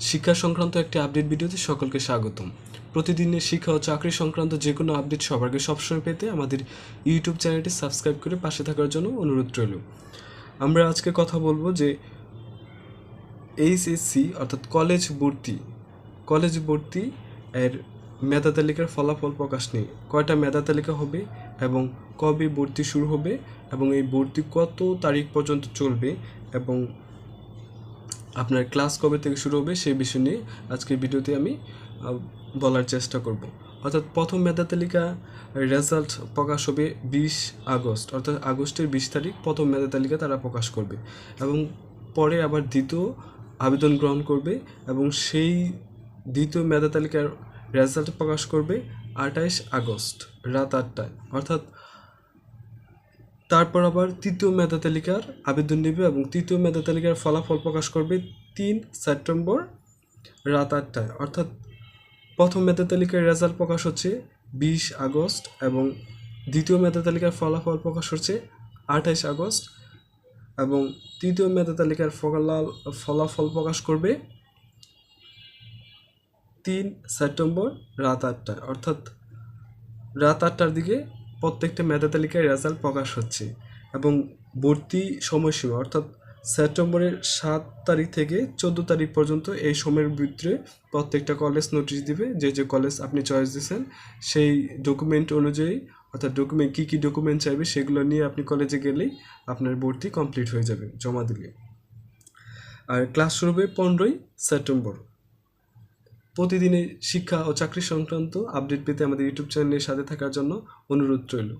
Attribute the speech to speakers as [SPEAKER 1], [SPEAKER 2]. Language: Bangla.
[SPEAKER 1] শিক্ষা সংক্রান্ত একটি আপডেট ভিডিওতে সকলকে স্বাগতম। প্রতিদিনের শিক্ষা ও চাকরি সংক্রান্ত যে কোনো আপডেট সবার আগে সবসময় পেতে আমাদের ইউটিউব চ্যানেলটি সাবস্ক্রাইব করে পাশে থাকার জন্য অনুরোধ রইল। আমরা আজকে কথা বলব যে এইচএসসি অর্থাৎ কলেজ ভর্তি কলেজ ভর্তি এর মেধা তালিকার ফলাফল প্রকাশ নিয়ে কয়টা মেধা তালিকা হবে এবং কবে ভর্তি শুরু হবে এবং এই ভর্তি কত তারিখ পর্যন্ত চলবে এবং আপনার ক্লাস কবে থেকে শুরু হবে সেই বিষয় নিয়ে আজকের ভিডিওতে আমি বলার চেষ্টা করব। অর্থাৎ প্রথম মেধা তালিকা রেজাল্ট প্রকাশ হবে বিশ আগস্ট, অর্থাৎ আগস্টের বিশ তারিখ প্রথম মেধা তালিকা তারা প্রকাশ করবে এবং পরে আবার দ্বিতীয় আবেদন গ্রহণ করবে এবং সেই দ্বিতীয় মেধা তালিকার রেজাল্ট প্রকাশ করবে আঠাইশ আগস্ট রাত আটটায়। অর্থাৎ তারপর আবার তৃতীয় মেধা তালিকার আবেদন নেবে এবং তৃতীয় মেধা তালিকার ফলাফল প্রকাশ করবে তিন সেপ্টেম্বর রাত আটটায়। অর্থাৎ প্রথম মেধা তালিকার রেজাল্ট প্রকাশ হচ্ছে বিশ আগস্ট এবং দ্বিতীয় মেধা তালিকার ফলাফল প্রকাশ হচ্ছে আঠাইশ আগস্ট এবং তৃতীয় মেধা তালিকার ফলাল, ফলাফল প্রকাশ করবে তিন সেপ্টেম্বর রাত আটটায়। অর্থাৎ রাত আটটার দিকে প্রত্যেকটা মেধা তালিকায় রেজাল্ট প্রকাশ হচ্ছে এবং ভর্তি সময়সীমা, অর্থাৎ সেপ্টেম্বরের সাত তারিখ থেকে চোদ্দ তারিখ পর্যন্ত এই সময়ের ভিতরে প্রত্যেকটা কলেজ নোটিশ দিবে। যে যে কলেজ আপনি চয়েস দিয়েছেন, সেই ডকুমেন্ট অনুযায়ী, অর্থাৎ ডকুমেন্ট কী কী ডকুমেন্ট চাইবে সেগুলো নিয়ে আপনি কলেজে গেলেই আপনার ভর্তি কমপ্লিট হয়ে যাবে, জমা দিলে। আর ক্লাস শুরু হবে পনেরোই সেপ্টেম্বর। প্রতিদিনের শিক্ষা ও চাকরি সংক্রান্ত আপডেট পেতে আমাদের ইউটিউব চ্যানেলের সাথে থাকার জন্য অনুরোধ রইল।